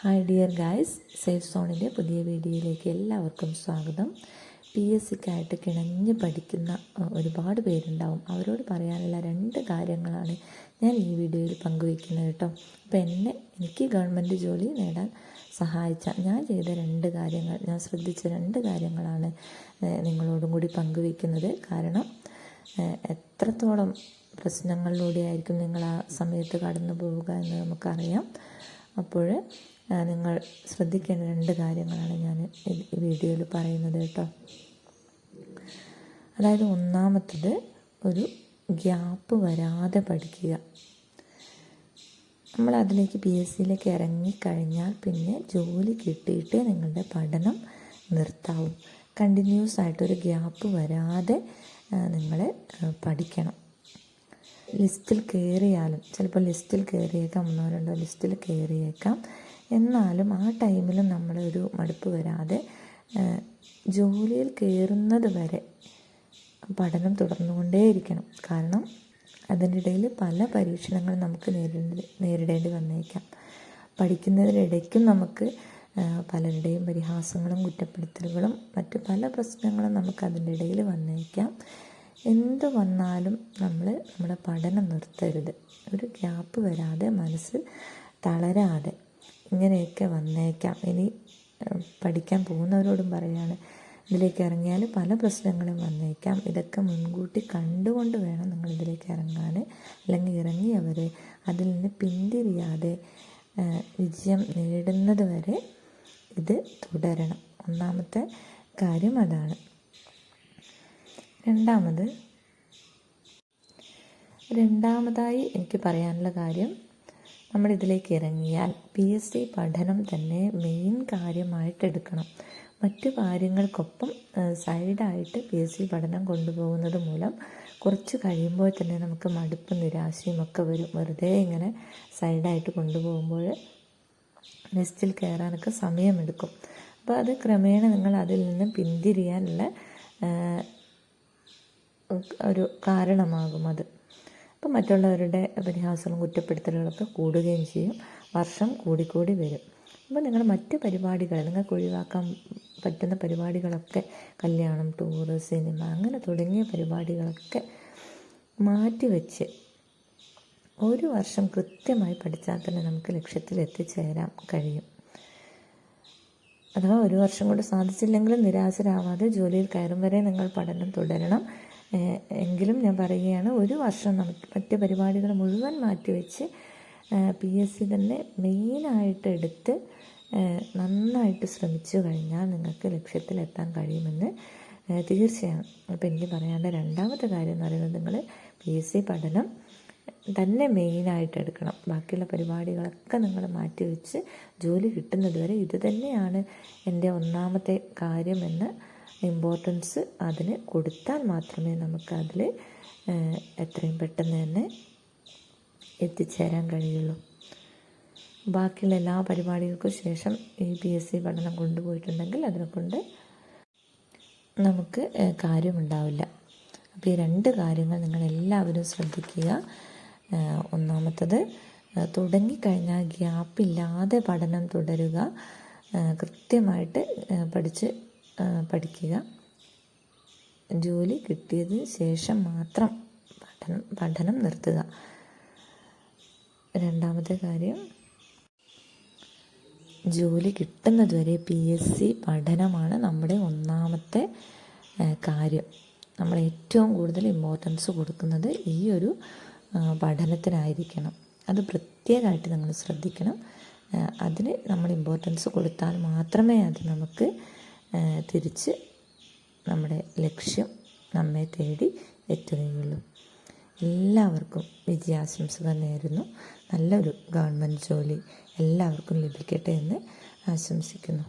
Hi dear guys safe സോണിന്റെ പുതിയ വീഡിയോയിലേക്ക് എല്ലാവർക്കും സ്വാഗതം. പി എസ് സിക്കായിട്ട് കിണഞ്ഞ് പഠിക്കുന്ന ഒരുപാട് പേരുണ്ടാവും. അവരോട് പറയാനുള്ള രണ്ട് കാര്യങ്ങളാണ് ഞാൻ ഈ വീഡിയോയിൽ പങ്കുവയ്ക്കുന്നത് കേട്ടോ. അപ്പോൾ എന്നെ എനിക്ക് ഗവൺമെന്റ് ജോലി നേടാൻ സഹായിച്ച ഞാൻ ചെയ്ത രണ്ട് കാര്യങ്ങൾ ഞാൻ ശ്രദ്ധിച്ച രണ്ട് കാര്യങ്ങളാണ് നിങ്ങളോടും കൂടി പങ്കുവയ്ക്കുന്നത്. കാരണം എത്രത്തോളം പ്രശ്നങ്ങളിലൂടെ ആയിരിക്കും നിങ്ങൾ ആ സമയത്ത് കടന്നു പോവുക എന്ന് നമുക്കറിയാം. അപ്പോൾ നിങ്ങൾ ശ്രദ്ധിക്കേണ്ട രണ്ട് കാര്യങ്ങളാണ് ഞാൻ ഈ വീഡിയോയിൽ പറയുന്നത് കേട്ടോ. അതായത് ഒന്നാമത്തത് ഒരു ഗ്യാപ്പ് വരാതെ പഠിക്കുക. നമ്മൾ അതിലേക്ക് പി എസ് സിയിലേക്ക് ഇറങ്ങിക്കഴിഞ്ഞാൽ പിന്നെ ജോലി കിട്ടിയിട്ട് നിങ്ങളുടെ പഠനം നിർത്താവും. കണ്ടിന്യൂസ് ആയിട്ടൊരു ഗ്യാപ്പ് വരാതെ നിങ്ങൾ പഠിക്കണം. ലിസ്റ്റിൽ കയറിയാലും ചിലപ്പോൾ ലിസ്റ്റിൽ കയറിയേക്കാം ഒന്നോ രണ്ടോ ലിസ്റ്റിൽ കയറിയേക്കാം എന്നാലും ആ ടൈമിൽ നമ്മളൊരു മടുപ്പ് വരാതെ ജോലിയിൽ കയറുന്നത് വരെ പഠനം തുടർന്നുകൊണ്ടേയിരിക്കണം. കാരണം അതിന്റെ ഇടയിൽ പല പരീക്ഷണങ്ങളും നമുക്ക് നേരിടേണ്ടി നേരിടേണ്ടി വന്നേക്കാം. പഠിക്കുന്നതിനിടയ്ക്കും നമുക്ക് പലരുടെയും പരിഹാസങ്ങളും കുറ്റപ്പെടുത്തലുകളും മറ്റു പല പ്രശ്നങ്ങളും നമുക്ക് അതിന്റെ ഇടയിൽ വന്നേക്കാം. എന്ത് വന്നാലും നമ്മൾ നമ്മുടെ പഠനം നിർത്തരുത്. ഒരു ഗ്യാപ്പ് വരാതെ മനസ്സ് തളരാതെ ഇങ്ങനെയൊക്കെ വന്നേക്കാം. ഇനി പഠിക്കാൻ പോകുന്നവരോടും പറയാണ് ഇതിലേക്ക് ഇറങ്ങിയാൽ പല പ്രശ്നങ്ങളും വന്നേക്കാം. ഇതൊക്കെ മുൻകൂട്ടി കണ്ടുകൊണ്ട് വേണം നിങ്ങൾ ഇതിലേക്ക് ഇറങ്ങാൻ. അല്ലെങ്കിൽ ഇറങ്ങിയവർ അതിൽ നിന്ന് പിന്തിരിയാതെ വിജയം നേടുന്നത് വരെ ഇത് തുടരണം. ഒന്നാമത്തെ കാര്യം അതാണ്. രണ്ടാമത് രണ്ടാമതായി എനിക്ക് പറയാനുള്ള കാര്യം നമ്മൾ ഇതിലേക്ക് ഇറങ്ങിയാൽ പി എസ് സി പഠനം തന്നെ മെയിൻ കാര്യമായിട്ട് എടുക്കണം. മറ്റു കാര്യങ്ങൾക്കൊപ്പം സൈഡായിട്ട് പി എസ് സി പഠനം കൊണ്ടുപോകുന്നത് മൂലം കുറച്ച് കഴിയുമ്പോൾ തന്നെ നമുക്ക് മടുപ്പും നിരാശയും ഒക്കെ വരും. വെറുതെ ഇങ്ങനെ സൈഡായിട്ട് കൊണ്ടുപോകുമ്പോൾ ലിസ്റ്റിൽ കയറാനൊക്കെ സമയമെടുക്കും. അപ്പോൾ അത് ക്രമേണ നിങ്ങൾ അതിൽ നിന്ന് പിന്തിരിയാനുള്ള ഒരു കാരണമാകും അത്. മറ്റുള്ളവരുടെ പരിഹാസങ്ങളും കുറ്റപ്പെടുത്തലുകളൊക്കെ കൂടുകയും ചെയ്യും. വർഷം കൂടിക്കൂടി വരും. അപ്പോൾ നിങ്ങൾ മറ്റ് പരിപാടികൾ നിങ്ങൾക്ക് ഒഴിവാക്കാൻ പറ്റുന്ന പരിപാടികളൊക്കെ കല്യാണം ടൂറ് സിനിമ അങ്ങനെ തുടങ്ങിയ പരിപാടികളൊക്കെ മാറ്റിവെച്ച് ഒരു വർഷം കൃത്യമായി പഠിച്ചാൽ തന്നെ നമുക്ക് ലക്ഷ്യത്തിൽ എത്തിച്ചേരാൻ കഴിയും. അഥവാ ഒരു വർഷം കൊണ്ട് സാധിച്ചില്ലെങ്കിലും നിരാശരാവാതെ ജോലിയിൽ കയറും വരെ നിങ്ങൾ പഠനം തുടരണം. എങ്കിലും ഞാൻ പറയുകയാണ് ഒരു വർഷം നമുക്ക് മറ്റ് പരിപാടികൾ മുഴുവൻ മാറ്റിവെച്ച് പി എസ് സി തന്നെ മെയിനായിട്ട് എടുത്ത് നന്നായിട്ട് ശ്രമിച്ചു കഴിഞ്ഞാൽ നിങ്ങൾക്ക് ലക്ഷ്യത്തിലെത്താൻ കഴിയുമെന്ന് തീർച്ചയാണ് അപ്പോൾ എനിക്ക് പറയാനുള്ള രണ്ടാമത്തെ കാര്യം എന്ന് പറയുന്നത് നിങ്ങൾ പി എസ് സി പഠനം തന്നെ മെയിനായിട്ട് എടുക്കണം. ബാക്കിയുള്ള പരിപാടികളൊക്കെ നിങ്ങൾ മാറ്റിവെച്ച് ജോലി കിട്ടുന്നതുവരെ ഇത് തന്നെയാണ് എന്റെ ഒന്നാമത്തെ കാര്യമെന്ന് ഇമ്പോർട്ടൻസ് അതിന് കൊടുത്താൽ മാത്രമേ നമുക്കതിൽ എത്രയും പെട്ടെന്ന് തന്നെ എത്തിച്ചേരാൻ കഴിയുള്ളൂ. ബാക്കിയുള്ള എല്ലാ പരിപാടികൾക്കും ശേഷം ഈ പി എസ് സി പഠനം കൊണ്ടുപോയിട്ടുണ്ടെങ്കിൽ അതിനെക്കൊണ്ട് നമുക്ക് കാര്യമുണ്ടാവില്ല. അപ്പോൾ ഈ രണ്ട് കാര്യങ്ങൾ നിങ്ങൾ എല്ലാവരും ശ്രദ്ധിക്കുക. ഒന്നാമത്തത് തുടങ്ങിക്കഴിഞ്ഞാൽ ഗ്യാപ്പില്ലാതെ പഠനം തുടരുക. കൃത്യമായിട്ട് പഠിച്ച് പഠിക്കുക. ജോലി കിട്ടിയതിന് ശേഷം മാത്രം പഠനം പഠനം നിർത്തുക. രണ്ടാമത്തെ കാര്യം ജോലി കിട്ടുന്നതുവരെ പി എസ് സി പഠനമാണ് നമ്മുടെ ഒന്നാമത്തെ കാര്യം. നമ്മൾ ഏറ്റവും കൂടുതൽ ഇമ്പോർട്ടൻസ് കൊടുക്കുന്നത് ഈ ഒരു പഠനത്തിനായിരിക്കണം. അത് പ്രത്യേകമായിട്ട് നമ്മൾ ശ്രദ്ധിക്കണം. അതിന് നമ്മൾ ഇമ്പോർട്ടൻസ് കൊടുത്താൽ മാത്രമേ അത് നമുക്ക് തിരിച്ച് നമ്മുടെ ലക്ഷ്യം നമ്മെ തേടി എത്തുകയുള്ളൂ. എല്ലാവർക്കും വിജയാശംസകൾ നേരുന്നു. നല്ലൊരു ഗവൺമെന്റ് ജോലി എല്ലാവർക്കും ലഭിക്കട്ടെ എന്ന് ആശംസിക്കുന്നു.